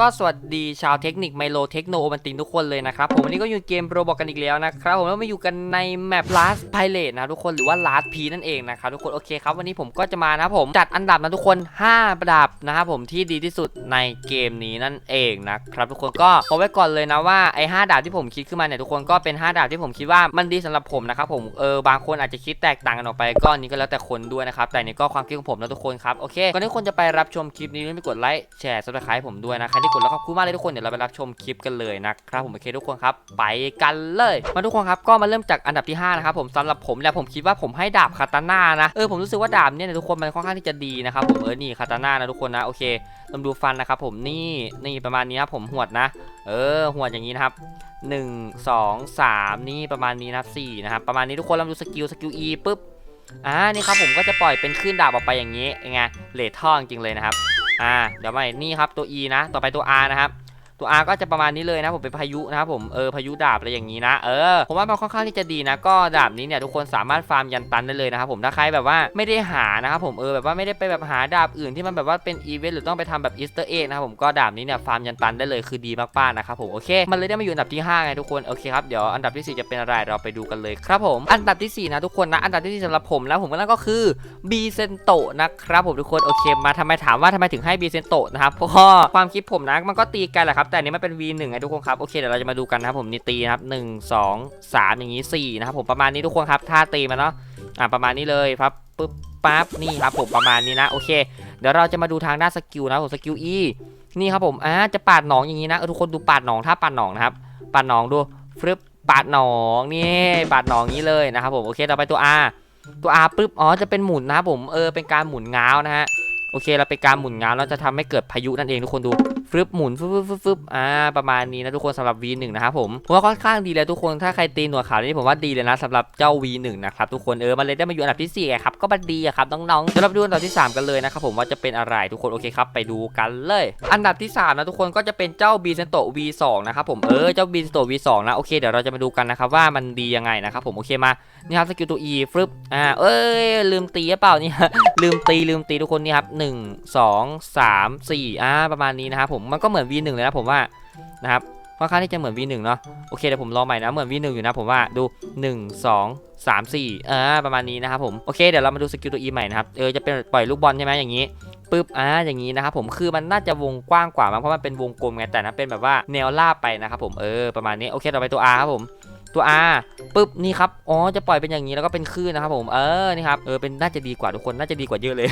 ก็สวัสดีชาวเทคนิคไมโลเทคโนโอบันตินทุกคนเลยนะครับ ผมวันนี้ก็อยู่เกมโรบอกกันอีกแล้วนะครับ ผมแล้วมาอยู่กันในแมป Last Pilot นะทุกคนหรือว่า Last P นั่นเองนะครับทุกคนโอเคครับวันนี้ผมก็จะมานะผมจัดอันดับนะทุกคน 5 ประดับนะครับผมที่ดีที่สุดในเกมนี้นั่นเองนะครับทุกคนก็เอาไว้ก่อนเลยนะว่าไอ้5ดาบที่ผมคิดขึ้นมาเนี่ยทุกคนก็เป็น 5 ดาบที่ผมคิดว่ามันดีสำหรับผมนะครับผมเออบางคนอาจจะคิดแตกต่างกันออกไปก็นนี้ก็แล้วแต่คนด้วยนะครับแต่นี่ก็ความคิดของผมนะทุกคนครับโอเคก่อนที่คนจะไปรับชมคลิปนี้ไม่กดไลค์แชร์ซับสไครต์ผมด้วยนะใครทกดแล้วขอบคุณมากเลยทุกคนเดี๋ยวเราไปรับชมคลิปกันเลยนะครับผมโอเคทุกคนครับ ไปกันเลยมาทุกคนครับก็มาเริ่มจากอันดับที่5นะครับผมสำหรับผมเนี่ยผมคิดว่าผมให้ดาบคาตาน่านะเออผมรู้สึกว่าดาบเนี่ยทุกคนมันค่อนข้างที่จะดีนะครับผมเออนี่คาตาน่านะทุกคนนะโอเคลองดูฟันนะครับผมนี่นี่ประมาณนี้ครับผมหวดนะ เออหวดอย่างนี้นะครับ1 2 3 นี่ประมาณนี้นะครับ4นะครับประมาณนี้ทุกคนลองดูสกิลสกิล E ปุ๊บอ่านี่ครับผมก็จะปล่อยเป็นคลื่นดาบออกไปอย่างนี้ไงเลทท่อจริงเลยนะครับ อ่าเดี๋ยวไปนี่ครับตัว E นะ ต่อไปตัว R นะครับ ตัว R ก็จะประมาณนี้เลยนะผมเป็นพายุนะครับผมเออพายุดาบอะไรอย่างนี้นะเออผมว่ามันค่อนข้างที่จะดีนะ ก็ดาบนี้เนี่ยทุกคนสามารถฟาร์มยันตันได้เลยนะครับผมถ้าใครแบบว่าไม่ได้หานะครับผมเออแบบว่าไม่ได้ไปแบบหาดาบอื่นที่มันแบบว่าเป็นอีเวนต์หรือต้องไปทำแบบอีสเตอร์เอ็กนะครับผมก็ดาบนี้เนี่ยฟาร์มยันตันได้เลยคือดีมากๆนะครับผมโอเคมันเลยได้มาอยู่อันดับที่5ไงทุกคนโอเคครับเดี๋ยวอันดับที่สี่จะเป็นอะไรเราไปดูกันเลยครับผมอันดับที่สี่นะทุกคนนะอันดับที่สี่สำหรับผมแล้วผมก็นั่นก็คือบีเซนโตนะครับผมทุกคนโอเคมาทำไมถามว่าทำไมถึงให้บีเซนโตนะครับเพราะความคิดผมนะมันก็ตีกันแหละครับแต่อันนี้มันเป็น V1 ไงทุกคนครับ โอเคเดี๋ยวเราจะมาดูกันนะครับผมนี่ตีนะครับหนึ่งสองสามอย่างนี้สี่นะครับผมประมาณนี้ทุกคนครับท่าตีมันเนาะอ่าประมาณนี้เลยครับปึ๊บปั๊บนี่ครับผมประมาณนี้นะโอเค เดี๋ยวเราจะมาดูทางด้านสกิลนะผมสกิล E นี่ครับผมอ่าจะปาดหนองอย่างนี้นะเออทุกคนดูปาดหนองถ้าปาดหนองนะครับปาดหนองดูฟึบปาดหนองนี่ปาดหนองนี้เลยนะครับผมโอเคต่อไปตัว R ตัว R ปุ๊บอ๋อจะเป็นหมุนนะครับผมเออเป็นการหมุนง้าวนะฮะโอเคเราเป็นการหมุนง้าวแล้วจะทำให้เกิดพายุนั่นเองทุกคนดู ฟึบหมุนฟึบฟึบฟึบฟึบอ่าประมาณนี้นะทุกคนสำหรับ V1 นะครับผมผมว่าค่อนข้างดีเลยทุกคนถ้าใครตีหนวดขาวนี่ผมว่าดีเลยนะสำหรับเจ้า V1 นะครับทุกคนเออมันเลยได้มาอยู่อันดับที่4ไงครับก็มันดีครับน้องๆเดี๋ยวเราไปดูอันดับที่ 3 กันเลยนะครับผมว่าจะเป็นอะไรทุกคนโอเคครับไปดูกันเลย อันดับที่3นะทุกคนก็จะเป็นเจ้า b ีเซนโต V2 นะครับผมเออเจ้า b ีเซนโต V2 นะโอเคเดี๋ยวเราจะมาดูกันนะครับว่ามันดียังไงนะครับผมโอเคมานี่ครับสกิลตัว E ฟึบอ่าเอ้ยลืมตีเปล่านี่ลืมตีลืมตีทุกคนนี่ครับหนึ่งสองสามสี่อ่าประมาณนี้นะครับผมมันก็เหมือน V1 เลยนะผมว่านะครับค่อนข้างที่จะเหมือน V1 เนาะโอเคเดี๋ยวผมลองใหม่นะเหมือน V1 อยู่นะผมว่าดู 1 2 3 4อ่าประมาณนี้นะครับผมโอเคเดี๋ยวเรามาดูสกิลตัว E ใหม่นะครับเออจะเป็นปล่อยลูกบอลใช่ไหมอย่างนี้ปึ๊บอ่าอย่างนี้นะครับผมคือมันน่าจะวงกว้างกว่ามั้งเพราะมันเป็นวงกลมไงแต่นั้นเป็นแบบว่าแนวราบไปนะครับผมเออประมาณนี้โอเคต่อไปตัว R ครับผม ตัว R ปึ๊บนี่ครับอ๋อจะปล่อยเป็นอย่างนี้แล้วก็เป็นคลื่นนะครับผมเออนี่ครับเออเป็นน่าจะดีกว่าทุกคนน่าจะดีกว่าเยอะเลย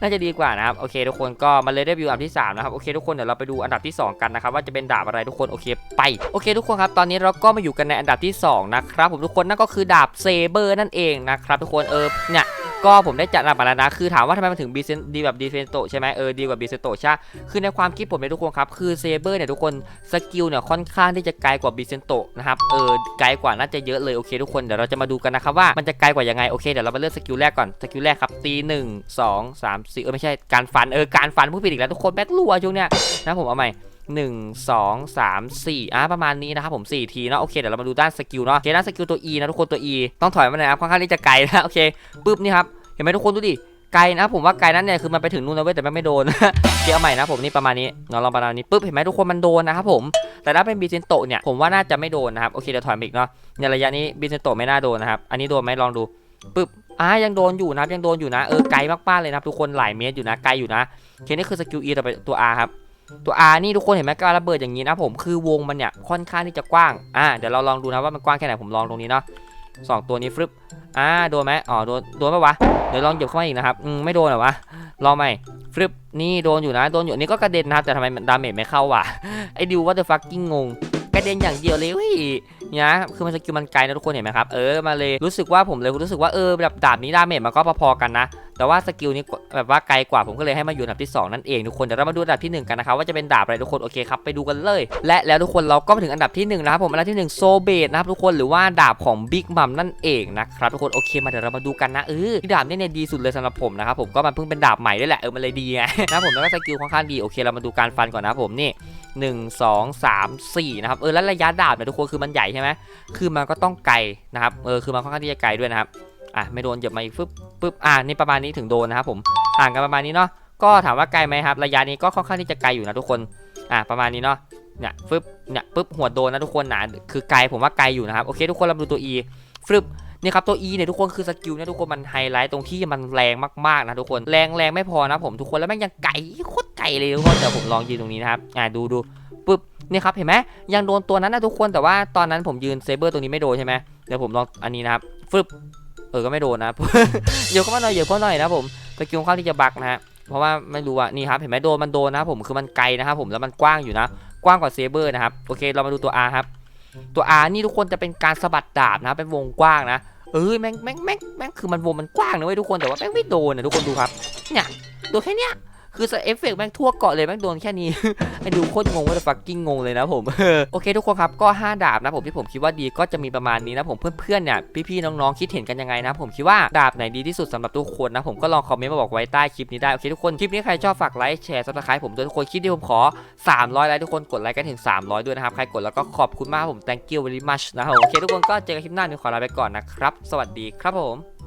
น่าจะดีกว่านะครับโอเค ทุกคนก็มาเลยได้วิวอันดับที่3นะครับโอเคทุกคนเดี๋ยวเราไปดูอันดับที่ 2 กันนะครับว่าจะเป็นดาบอะไรทุกคนโอเคไปโอเค ทุกคนครับตอนนี้เราก็มาอยู่กันในอันดับที่2นะครับผมทุกคนนั่นก็คือดาบเซเบอร์นั่นเองนะครับทุกคนเออเนี่ย ก็ผมได้จัดอันดับมาแล้วนะ คือถามว่าทำไมมันถึงบีเซนดีแบบดีเฟนโตใช่ไหมเออดีกว่าบีเซนโตใช่คือในความคิดผมเนี่ยทุกคนครับ คือเซเบอร์เนี่ยทุกคนสกิลเนี่ยค่อนข้างที่จะไกลกว่าบีเซนโตนะครับ เออไกลกว่าน่าจะเยอะเลยโอเคทุกคน เดี๋ยวเราจะมาดูกันนะครับว่ามันจะไกลกว่ายังไง โอเคเดี๋ยวเรามาเลือกสกิลแรกก่อน สกิลแรกครับตีหนึ่งสองสามสี่เออไม่ใช่การฟัน เออการฟันผู้ผิดอีกแล้วทุกคนแบ็คลัวช่วงเนี้ยนะผมเอาใหม่ 1 2 3 4อะประมาณนี้นะครับผม4ทีเนาะโอเคเดี๋ยวเรามาดูด้านสกิลเนาะโอเคด้านสกิลตัว E นะทุกคนตัว E ต้องถอยมาหน่อยครับค่อนข้างที่จะไกลนะโอเคปึ๊บนี่ครับเห็นไหมทุกคนดูดิไกลนะผมว่าไกลนั้นเนี่ยคือมันไปถึงนู่นนะเว้ยแต่มันไม่โดนเดี๋ยวเอาใหม่นะผมนี่ประมาณนี้เนาะลองประมาณนี้ปึ๊บเห็นไหมทุกคนมันโดนนะครับผมแต่ถ้าเป็นบีเซนโตเนี่ยผมว่าน่าจะไม่โดนนะครับโอเคเดี๋ยวถอยอีกเนาะในระยะนี้บีเซนโตไม่น่าโดนนะครับอันนี้โดนไหมลองดูปึ๊บอ่ายังโดนอยู่นะยังโดนอยู่นะเออไกลมากๆเลยนะทุกคนหลายเมตรอยู่นะไกลอยู่นะเคนี่คือสกิล E ต่อไปตัว R ครับ ตัว R นี่ทุกคนเห็นไหมการระเบิดอย่างนี้นะผมคือวงมันเนี่ยค่อนข้างที่จะกว้างอ่าเดี๋ยวเราลองดูนะว่ามันกว้างแค่ไหนผมลองตรงนี้เนาะสองตัวนี้ฟึบอ่าโดนไหมอ๋อโดนโดนปะวะเดี๋ยวลองเหยียบเข้ามาอีกนะครับอืมไม่โดนเหรอวะลองใหม่ฟึบนี่โดนอยู่นะโดนอยู่นนี้ก็กระเด็นนะครับแต่ทำไมดาเมจไม่เข้าวะไอ้ดิวว่าจะฟักกิ้งงงกระเด็นอย่างเดียวเลยเฮ้ยเนี่ยคือมันสกิลมันไกลนะทุกคนเห็นไหมครับเออมาเลยรู้สึกว่าผมเลยรู้สึกว่าเออแบบดาบนี้ดาเมจมันก็พอๆกันนะ แต่ว่าสกิลนี้แบบว่าไกลกว่าผมก็เลยให้มาอยู่อันดับที่สองนั่นเองทุกคนเดี๋ยวเรามาดูอันดับที่หนึ่งกันนะครับว่าจะเป็นดาบอะไรทุกคนโอเคครับไปดูกันเลย และแล้วทุกคนเราก็มาถึงอันดับที่หนึ่งนะครับผมอันดับที่หนึ่งโซเบตนะครับทุกคนหรือว่าดาบของบิ๊กมัมนั่นเองนะครับทุกคนโอเคมาเดี๋ยวเรามาดูกันนะเออดาบเนี่ยเนี่ยดีสุดเลยสำหรับผมนะครับผมก็มันเพิ่งเป็นดาบใหม่ด้วยแหละเออมันเลยดีไงนะผมแล้วก็สกิลค่อนข้างดีโอเคเรามาดูการฟันก่อนนะผมนี่หนึ่งสองสามสี่นะครับเออแล้วระยะดาบเนี่ยทุกคนคือมันใหญ่ใช่ไหมคือมันก็ต้องไกลนะครับเออคือมันค่อนข้างที่จะไกลด้วยนะครับ อะไม่โดนเหยียบมาอีกฟึบปึ๊บอะนี่ประมาณนี้ถึงโดนนะครับผมห่างกันประมาณนี้เนาะก็ถามว่าไกลไหมครับ ระยะนี้ก็ค่อนข้างที่จะไกลอยู่นะทุกคนอะประมาณนี้เนาะเนี่ยฟึบเนี่ยปึ๊บหัวโดนนะทุกคนหนาคือไกลผมว่าไกลอยู่นะครับโอเคทุกคนเราดูตัว E ฟึ๊บนี่ครับตัว E เนี่ยทุกคนคือสกิลเนี่ยทุกคนมันไฮไลท์ตรงที่มันแรงมากๆนะทุกคนแรงแรงไม่พอนะผมทุกคนแล้วแม่งยังไกลโคตรไกลเลยทุกคนเดี๋ยวผมลองยืนตรงนี้นะครับอะดูดูปึ๊บนี่ครับเห็นไหมยังโดนตัวนั้นนะทุกคนแต่ว่าตอนนั้นผมยืนเซเบอร์ตรงนี้ไม่โดนใช่ไหมเดี๋ยวผมลองอันนี้นะครับฟึบ เออก็ไม่โดนนะเดี๋ยวเข้ามาหน่อยเยอะเข้ามาหน่อยนะผมสกิลข้างที่จะบักนะฮะเพราะว่าไม่รู้ว่านี่ครับเห็นไหมโดนมันโดนนะผมคือมันไกลนะครับผมแล้วมันกว้างอยู่นะ กว้างกว่าเซเบอร์นะครับโอเคเรามาดูตัว R ครับตัว R นี่ทุกคนจะเป็นการสะบัดดาบนะเป็นวงกว้างนะเออแม่งแม่งแม่งแม่งคือมันวงมันกว้างนะเว้ยทุกคนแต่ว่าแม่งไม่โดนนะทุกคนดูครับเนี่ยโดนแค่เนี้ย คือเอฟเฟกต์แม่งทั่วเกาะเลยแม่งโดนแค่นี้ไอ้ดูโคตรงงว่าจะฟักกิ้งงงเลยนะผมโอเคทุกคนครับก็ 5 ดาบนะผมที่ผมคิดว่าดีก็จะมีประมาณนี้นะผมเพื่อนๆเนี่ยพี่ๆน้องๆคิดเห็นกันยังไงนะผมคิดว่าดาบไหนดีที่สุดสำหรับทุกคนนะผมก็ลองคอมเมนต์มาบอกไว้ใต้คลิปนี้ได้โอเคทุกคนคลิปนี้ใครชอบฝากไลค์แชร์ซับสไครต์ผมด้วยทุกคนคลิปนี้ผมขอ 300ไลค์ทุกคนกดไลค์กันถึง 300 ด้วยนะครับใครกดแล้วก็ขอบคุณมากผม thank you very much นะครับโอเคทุกคนก็เจอกันคลิปหน้านี้ขอลาไปก่อนนะครับ สวัสดีครับผม